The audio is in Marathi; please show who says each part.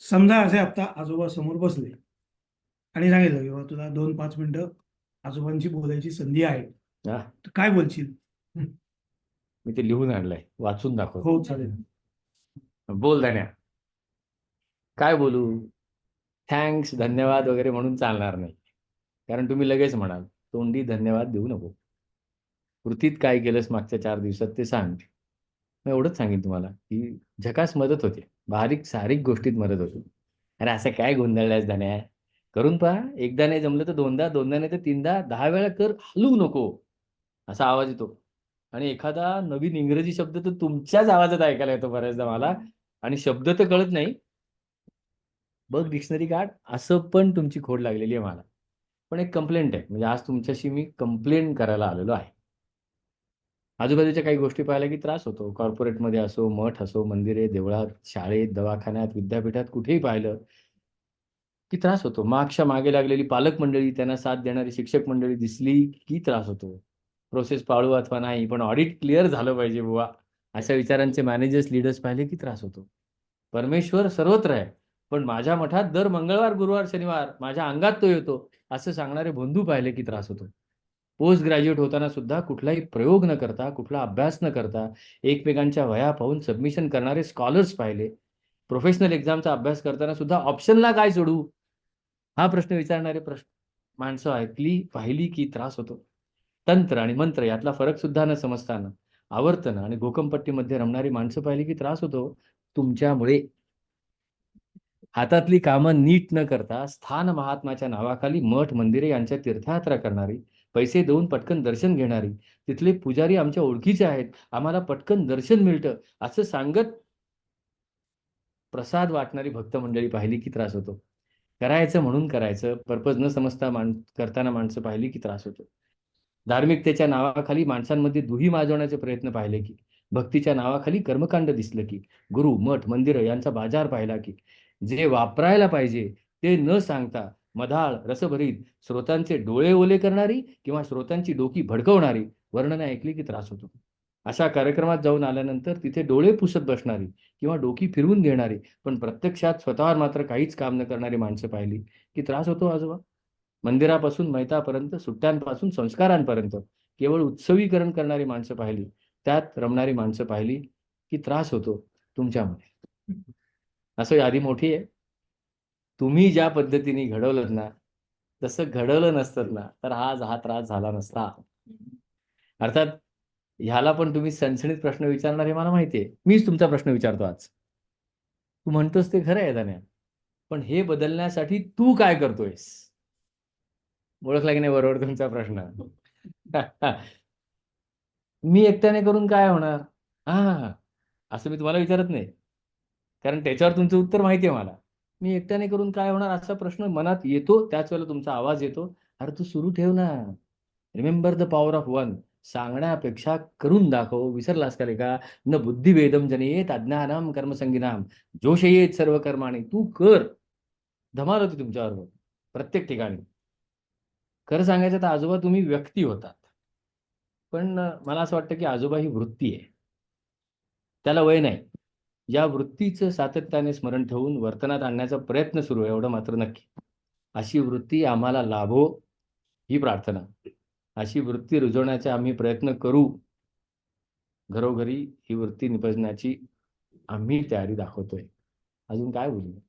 Speaker 1: समजा असे आता आजोबा समोर बसले आणि सांगितलं की बाबा तुला दोन पाच मिनिटं आजोबांची बोलायची संधी आहे.
Speaker 2: हा.
Speaker 1: तर काय बोलशील?
Speaker 2: मी ते लिहून आणलंय वाचून दाखव
Speaker 1: हो चालेल.
Speaker 2: बोल धन्या. काय बोलू? थँक्स धन्यवाद वगैरे म्हणून चालणार नाही. कारण तुम्ही लगेच म्हणाल तोंडी धन्यवाद देऊ नको. कृतीत काय केलंस मागच्या चार दिवसात ते सांग. मी एवढंच सांगेन तुम्हाला की झकास मदत होते. बारीक सारीक गोष्टीत मदत होते. अरे असं काय गोंधळल्यास धन्या? करून पहा एकदा नाही जमलं तर दोनदा दोनदा नाही तर तीनदा दहा वेळा कर हलवू नको असा आवाज येतो. आणि एखादा नवीन इंग्रजी शब्द तर तुमच्याच आवाजात ऐकायला येतो बऱ्याचदा मला. आणि शब्द तर कळत नाही. बघ डिक्शनरी काढ असं पण तुमची खोड लागलेली आहे मला. पण एक कंप्लेंट आहे. म्हणजे आज तुमच्याशी मी कंप्लेंट करायला आलेलो आहे. आजूबाजूच्या काही गोष्टी पाहायला की त्रास होतो. कॉर्पोरेटमध्ये असो मठ असो मंदिरे देवळात शाळेत दवाखान्यात विद्यापीठात कुठेही पाहिलं की त्रास होतो. मागच्या मागे लागलेली पालक मंडळी त्यांना साथ देणारी शिक्षक मंडळी दिसली की त्रास होतो. प्रोसेस पाळू अथवा नाही पण ऑडिट क्लिअर झालं पाहिजे बुवा. अशा विचारांचे मॅनेजर्स लीडर्स पाहिले की त्रास होतो. परमेश्वर सर्वत्र आहे. पण माझ्या मठात दर मंगळवार गुरुवार शनिवार माझ्या अंगात तो येतो. असं सांगणारे बंधू पाहिले की त्रास होतो. पोस्ट ग्रॅज्युएट होताना सुद्धा कुठलाही प्रयोग न करता कुठला अभ्यास न करता एकमेकांच्या वया पाहून सबमिशन करणारे स्कॉलर्स पाहिले. प्रोफेशनल एक्झामचा अभ्यास करताना सुद्धा ऑप्शनला काय सोडू हा प्रश्न विचारणारे प्रश्न माणसं ऐकली पाहिली की त्रास होतो. तंत्र आणि मंत्र यातला फरक सुद्धा न समजताना आवर्तन आणि गोकमपट्टीमध्ये रमणारी माणसं पाहिली की त्रास होतो तुमच्यामुळे. हातातली कामं नीट न करता स्थान महात्माच्या नावाखाली मठ मंदिरे यांच्या तीर्थयात्रा करणारी पैसे देऊन पटकन दर्शन घेणारी. तिथले पुजारी आमच्या ओळखीचे आहेत. आम्हाला पटकन दर्शन मिळतं असं सांगत प्रसाद वाटणारी भक्त मंडळी पाहिली की त्रास होतो. करायचं म्हणून करायचं पर्पज न समजता मान करताना माणसं पाहिली की त्रास होतो. धार्मिकतेच्या नावाखाली माणसांमध्ये दुही माजवण्याचे प्रयत्न पाहिले की भक्तीच्या नावाखाली कर्मकांड दिसलं की गुरु मठ मंदिरं यांचा बाजार पाहिला की जे वापरायला पाहिजे ते न सांगता मधाळ रसभरीत श्रोतांचे डोळे ओले करणारी किंवा श्रोतांची डोकी भडकवणारी वर्णनं ऐकली की त्रास होतो. अशा कार्यक्रमात जाऊन आल्यानंतर तिथे डोळे पुसत बसणारी किंवा डोकी फिरवून घेणारी पण प्रत्यक्षात स्वतःवर मात्र काहीच काम न करणारी माणसं पाहिली की त्रास होतो आजोबा. मंदिरापासून मैतापर्यंत सुट्ट्यांपासून संस्कारांपर्यंत केवळ उत्सवीकरण करणारी माणसं पाहिली त्यात रमणारी माणसं पाहिली की त्रास होतो तुमच्यामुळे असं यादी मोठी आहे. तुम्ही ज्या पद्धतीने घडवलं ना तसं घडवलं नसतं ना तर आज हा त्रास झाला नसता. अर्थात ह्याला पण तुम्ही सणसणीत प्रश्न विचारणार हे मला माहितीये. मीच तुमचा प्रश्न विचारतो आज. तू म्हणतोस ते खरं आहे दान्या पण हे बदलण्यासाठी तू काय करतोयस? ओळखला की नाही बरोबर तुमचा प्रश्न? मी एकट्याने करून काय होणार? हा असं मी तुम्हाला विचारत नाही. कारण त्याच्यावर तुमचं उत्तर माहिती आहे मला. मी एकट्याने करून काय होणार असा प्रश्न मनात येतो त्याच वेळेला तुमचा आवाज येतो. अरे तू सुरू ठेव ना. Remember the power of one सांगण्यापेक्षा करून दाखव. विसरलास का रे का न बुद्धिवेदम जनेत अज्ञानाम कर्मसंगीनाम जोश येत सर्व कर्माने तू कर. धमाल होती तुमच्याबरोबर. प्रत्येक ठिकाणी. खरं सांगायचं तर आजोबा तुम्ही व्यक्ती होतात. पण मला असं वाटतं की आजोबा ही वृत्ती आहे. त्याला वय नाही. या वृत्तीचं सातत्याने स्मरण ठेवून वर्तनात आणण्याचा प्रयत्न सुरू आहे एवढं मात्र नक्की. अशी वृत्ती आम्हाला लाभो ही प्रार्थना. अशी वृत्ती रुजवण्याचा आम्ही प्रयत्न करू. घरोघरी ही वृत्ती निपजण्याची आम्ही तयारी दाखवतोय. अजून काय बोलू?